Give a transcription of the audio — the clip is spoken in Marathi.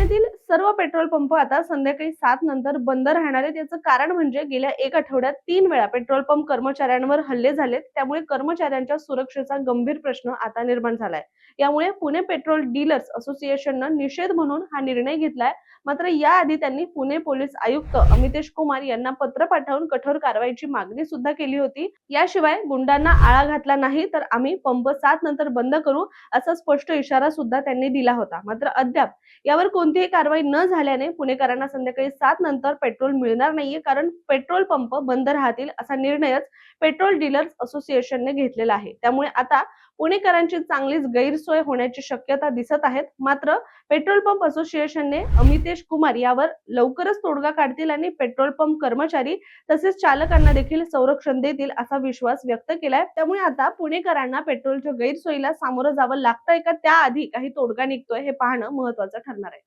nedir? सर्व पेट्रोल पंप आता संध्याकाळी सात नंतर बंद राहणार आहेत. याचं कारण म्हणजे गेल्या एक आठवड्यात तीन वेळा पेट्रोल पंप कर्मचाऱ्यांवर हल्ले झालेत. त्यामुळे कर्मचाऱ्यांच्या सुरक्षेचा गंभीर प्रश्न आता निर्माण झालाय. यामुळे पुणे पेट्रोल डीलर्स असोसिएशननं निषेध म्हणून हा निर्णय घेतलाय. मात्र याआधी त्यांनी पुणे पोलीस आयुक्त अमितेश कुमार यांना पत्र पाठवून कठोर कारवाईची मागणी सुद्धा केली होती. याशिवाय गुंडांना आळा घातला नाही तर आम्ही पंप सात नंतर बंद करू असा स्पष्ट इशारा सुद्धा त्यांनी दिला होता. मात्र अद्याप यावर कोणतीही कारवाई कारवाई न झाल्याने पुणेकरांना संध्याकाळी सात नंतर पेट्रोल मिळणार नाहीये. कारण पेट्रोल पंप बंद राहतील असा निर्णयच पेट्रोल डीलर्स असोसिएशनने घेतलेला आहे. त्यामुळे आता पुणेकरांची चांगलीच गैरसोय होण्याची शक्यता दिसत आहेत. मात्र पेट्रोल पंप असोसिएशनने अमितेश कुमार यावर लवकरच तोडगा काढतील आणि पेट्रोल पंप कर्मचारी तसेच चालकांना देखील संरक्षण देतील असा विश्वास व्यक्त केलाय. त्यामुळे आता पुणेकरांना पेट्रोलच्या गैरसोयीला सामोरं जावं लागतंय का? त्याआधी काही तोडगा निघतोय हे पाहणं महत्वाचं ठरणार आहे.